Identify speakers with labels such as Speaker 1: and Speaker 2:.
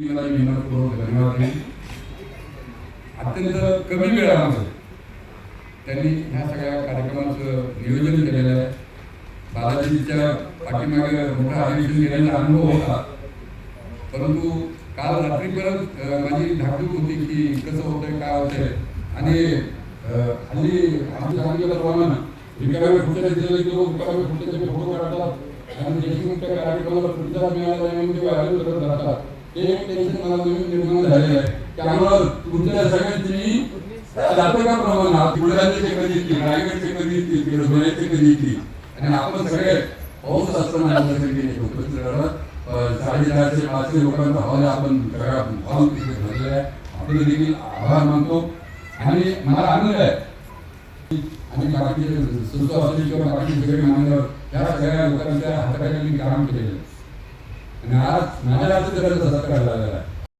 Speaker 1: मला विनोदपूर्वक धन्यवाद देईन अत्यंत कमी वेळामध्ये त्यांनी ह्या सगळ्या कार्यक्रमाचं नियोजन केलेलं आहे. बालाजीच्या पाठीमागे मोठा आयुष्य गेलेला अनुभव होता. परंतु काल रात्रीपर्यंत अ, माझी धाकधूक होती की कसं होतंय काय होतंय. आणि हल्ली आमच्या सांगितलं सांगितल्याप्रमाणे रिकाव्या फुटच्या दिलेले की लोक रिकाम्या खुर्च्याचे फोटो काढतात. आणि देशमुखच्या कार्यक्रमाला प्रतिसाद मिळाला नाही म्हणून ते व्हायरल करत राहतात. एक टेन्शन मला नवीन निर्माण झालेलं आहे. त्यामुळं तुमच्या सगळ्यांची बुलढाण्याचे कधी येतील रायगडचे कधी येतील धुळ्याचे कधी येतील? आणि आपण सगळे पाऊस असताना आपल्या साडेचारशे पाचशे लोकांचा हॉल आपण सगळा हॉल तिथे भरलेला आहे. आपले देखील आभार मानतो. आणि मला आनंद आहे. आणि बाकीचे सुद्धा असतील किंवा बाकी सगळे मान्यवर या सगळ्या लोकांच्या हाताखाली काम केलेलं आहे. आणि आज माझ्या राज्य त्याचा सत्कार झालेला आहे